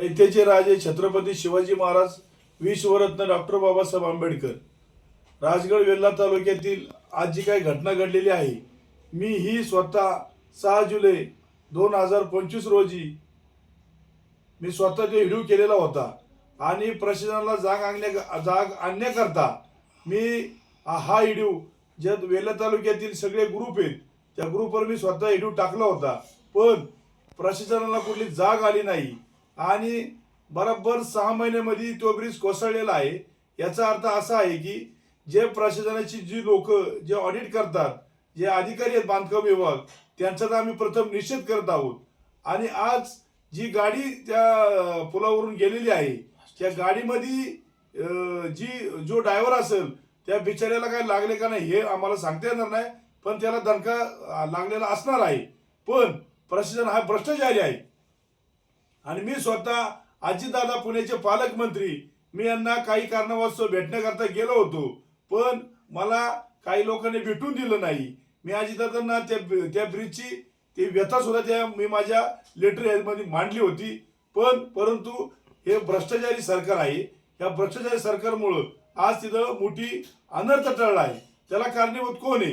साहित्याचे राजे छत्रपती शिवाजी महाराज विश्वरत्न डॉक्टर बाबासाहेब आंबेडकर. राजगड वेल्हा तालुक्यातील आज जी काही घटना घडलेली आहे. मी ही स्वतः सहा जुलै दोन हजार पंचवीस रोजी मी स्वतः ते व्हिडिओ केलेला होता. आणि प्रशासनाला जाग आणण्या जाग आणण्याकरता मी हा व्हिडिओ ज्यात वेल्हा तालुक्यातील सगळे ग्रुप आहेत त्या ग्रुपवर मी स्वतः व्हिडिओ टाकला होता. पण प्रशासनाला कुठली जाग आली नाही. आणि बरोबर सहा महिन्यामध्ये तो ब्रिज कोसळलेला आहे. याचा अर्थ असा आहे की जे प्रशासनाची जी लोक जे ऑडिट करतात जे अधिकारी आहेत बांधकाम विभाग त्यांचा तर आम्ही प्रथम निषेध करत आहोत. आणि आज जी गाडी त्या पुलावरून गेलेली आहे त्या गाडीमध्ये जी जो ड्रायव्हर असेल त्या बिचाऱ्याला काय लागले का नाही हे आम्हाला सांगता येणार नाही. पण त्याला दणका लागलेला असणार आहे. पण प्रशासन हा भ्रष्टाचारी आहे. आणि मी स्वतः अजितदादा पुण्याचे पालकमंत्री. मी यांना काही कारणावास्तव भेटण्याकरता गेलो होतो पण मला काही लोकांनी भेटून दिलं नाही. मी अजितदादांना त्या त्या ब्रिजची ती व्यथा सुद्धा त्या मी माझ्या लेटरमध्ये मांडली होती. पण परंतु हे भ्रष्टाचारी सरकार आहे. या भ्रष्टाचारी सरकारमुळं आज तिथं मोठी अनर्थ टळला आहे. त्याला कारणीभूत कोण आहे?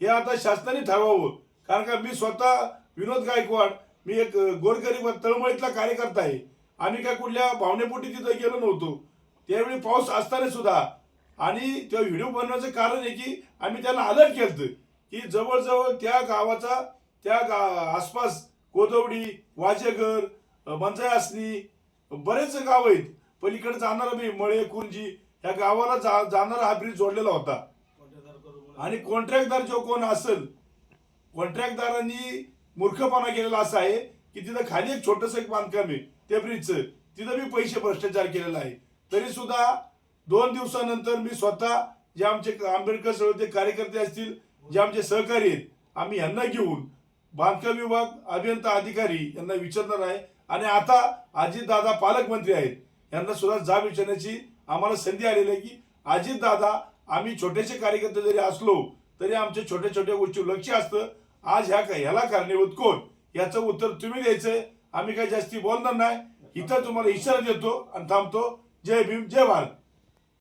हे आता शासनाने ठरवावं. कारण का मी स्वतः विनोद गायकवाड मी एक गोरगरीब तळमळीतला कार्यकर्ता आहे. आम्ही काय कुठल्या भावनेपोटी तिथं गेलो नव्हतो. त्यावेळी पाऊस असताना सुद्धा. आणि तो व्हिडिओ बनवण्याचं कारण आहे की आम्ही त्याला अलर्ट केलं की जवळजवळ त्या गावाचा त्या गा आसपास कोदवडी वाजेघर मंजाय आसनी बरेच गाव आहेत. पलीकडे जाणारा मी मळे कुंजी ह्या गावाला जा जाणारा हा ब्रिज जोडलेला होता. आणि कॉन्ट्रॅक्टदार जो कोण असेल कॉन्ट्रॅक्टदारांनी मूर्खपणा केलेला असा आहे की तिथं खाली एक छोटस एक बांधकाम आहे त्या ब्रिजचं. तिथं मी पैसे भ्रष्टाचार केलेला आहे. तरी सुद्धा दोन दिवसानंतर मी स्वतः जे आमचे आंबेडकर चळवळीचे कार्यकर्ते असतील जे आमचे सहकारी आहेत आम्ही यांना घेऊन बांधकाम विभाग अभियंता अधिकारी यांना विचारणार आहे. आणि आता अजितदादा पालकमंत्री आहेत यांना सुद्धा जाब विचारण्याची आम्हाला संधी आलेली आहे की अजितदादा आम्ही छोटेसे कार्यकर्ते जरी असलो तरी आमच्या छोट्या छोट्या गोष्टी लक्ष असतं. आज ह्या ह्याला कारणीभूत कोण? याचं उत्तर तुम्ही द्यायचंय आम्ही काही जास्ती बोलणार नाही. इथं तुम्हाला इशारा देतो आणि थांबतो. जय भीम जय भारत.